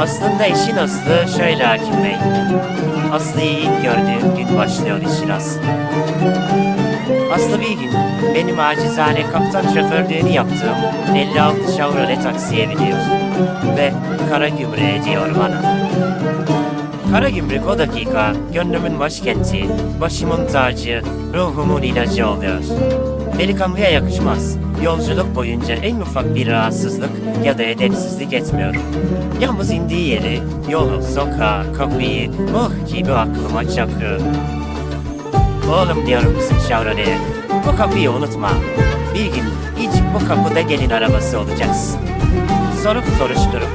Aslında işin aslı şöyle Hakim Bey. Aslı'yı ilk gördüğüm gün başlıyor işin aslı. Aslı bir gün benim acizane kaptan şoförlüğünü yaptığım 56 Chevrolet taksiye biniyor. Ve kara gümrüğe diyor bana. Kara gümrük o dakika gönlümün başkenti, başımın tacı, ruhumun ilacı oluyor. Delikanlıya yakışmaz. Yolculuk boyunca en ufak bir rahatsızlık ya da edepsizlik etmiyor. Yalnız indiği yeri, yolu, sokağı, kapıyı muh gibi aklıma çakıyor. Oğlum diyorum Chevrolet'e, bu kapıyı unutma. Bir gün hiç bu kapıda gelin arabası olacaksın. Sorup soruşturup,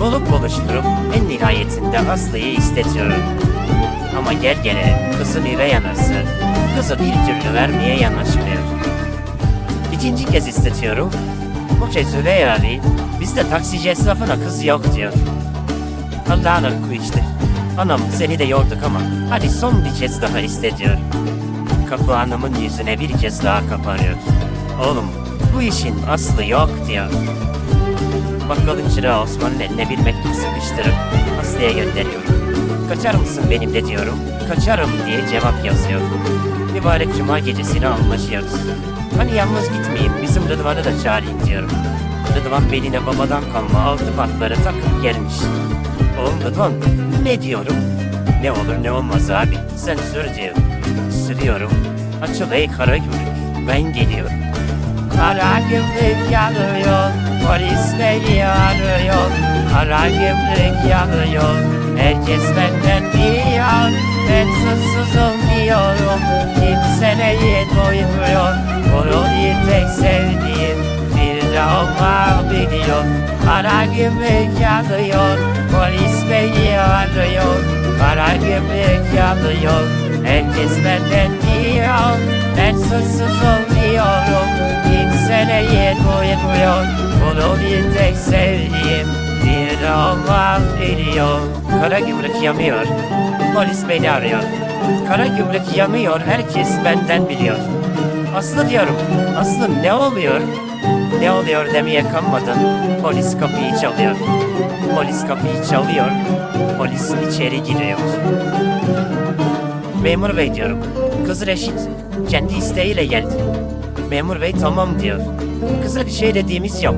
bulup buluşturup en nihayetinde Aslı'yı istetiyorum. Ama gel gele kızın üvey anası, kızı bir türlü vermeye yanaşmıyor. İkinci kez istetiyorum. Bu kez üvey abi, bizde taksici esnafına kız yok diyor. Allah'ın hakkı işte. Anam seni de yorduk ama hadi son bir kez daha iste diyor. Kapı anamın yüzüne bir kez daha kapanıyor. Oğlum bu işin aslı yok diyor. Bakkalın çırağı Osman'ın eline bir mektup sıkıştırıp Aslı'ya gönderiyorum. Kaçar mısın benimle diyorum. Kaçarım diye cevap yazıyor. Mübarek cuma gecesini anlaşıyoruz. Hani yalnız gitmeyeyim bizim Rıdvan'ı da çağırayım diyorum. Rıdvan beline babadan kalma altı patları takıp gelmiş. Oğlum Rıdvan ne diyorum? Ne olur ne olmaz abi sen sür diyor. Sürüyorum. Açıl ey kara gümrük ben geliyorum. Kara gümrük yanıyor, polis beni arıyor. Kara gümrük yanıyor, herkes benden biliyor. Ben suçsuzum diyorum, kimse neyi doymuyor. Onu tek sevdiğim bir de biliyor. Kara gümrük yanıyor, polis beni arıyor. Kara gümrük yanıyor, herkes benden biliyor. Ben suçsuzum diyorum, kimse neyi doymuyor. Bunu bir tek sevdiğim bir onlar biliyor. Kara gümrük yanıyor, polis beni arıyor. Kara gümrük yanıyor, herkes benden biliyor. Aslı diyorum, Aslı ne oluyor? Ne oluyor demeye kalmadan polis kapıyı çalıyor. Polis kapıyı çalıyor, polis içeri giriyor. Memur bey diyorum, kız Reşit kendi isteğiyle geldi. Memur bey tamam diyor. Kıza bir şey dediğimiz yok.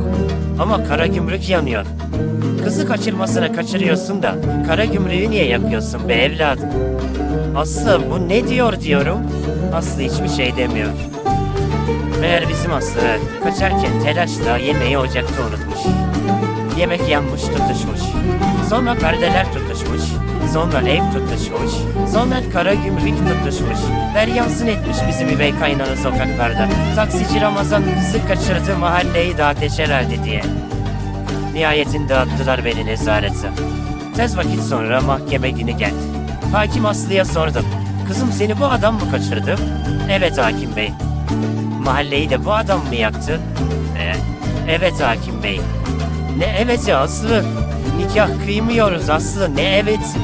Ama kara gümrük yanıyor. Kızı kaçırmasına kaçırıyorsun da kara gümrüğü niye yakıyorsun be evladım? Aslı bu ne diyor diyorum. Aslı hiçbir şey demiyor. Meğer bizim Aslı kaçarken telaşla yemeği ocakta unutmuş. Yemek yanmış tutuşmuş. Sonra perdeler tutuşmuş. Sonra ev tutuşmuş. Sonra kara gümrük tutuşmuş. Veryansın etmiş bizim üvey kaynanı sokaklarda. Taksici Ramazan kızı kaçırdı mahalleyi de ateşe verdi diye. Nihayetinde attılar beni nezarete. Tez vakit sonra mahkeme günü geldi. Hakim Aslı'ya sordum. Kızım seni bu adam mı kaçırdı? Evet hakim bey. Mahalleyi de bu adam mı yaktı? Ee, evet hakim bey. Ne eveti Aslı? Nikah kıymıyoruz Aslı ne evet?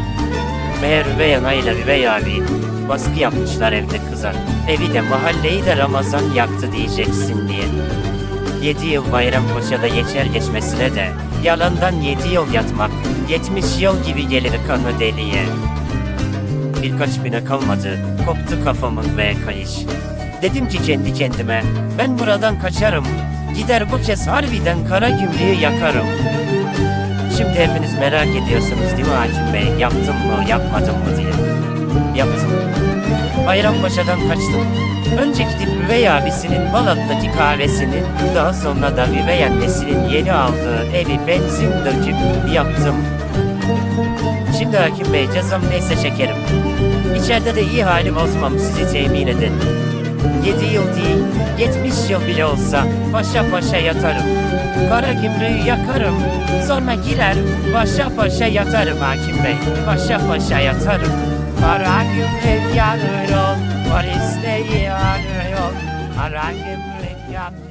Meğer üvey anayla üvey abi baskı yapmışlar evde kıza. Evi de mahalleyi de Ramazan yaktı diyeceksin diye. Yedi yıl Bayrampaşa'da geçer geçmesine de yalandan yedi yıl yatmak yetmiş yıl gibi gelir kanı deliye. Birkaç güne kalmadı koptu kafamın ve kayış. Dedim ki kendi kendime ben buradan kaçarım. Gider bu kez harbiden kara gümrüğü yakarım. Şimdi hepiniz merak ediyorsunuz değil mi Hakim Bey? Yaptım mı, yapmadım mı diye. Yaptım. Bayrampaşa'dan kaçtım. Önce gidip üvey abisinin Balat'taki kahvesini, daha sonra da üvey annesinin yeni aldığı evi benzin döküp yaptım. Şimdi Hakim Bey cezam neyse çekerim. İçeride de iyi hali bozmam sizi temin ederim. Yedi yıl değil, yetmiş yıl bile olsa paşa paşa yatarım. Kara gümrüğü yakarım, sonra girer paşa paşa yatarım hakim bey. Paşa paşa yatarım. Kara gümrük yanıyor, polis de yanıyor. Kara gümrük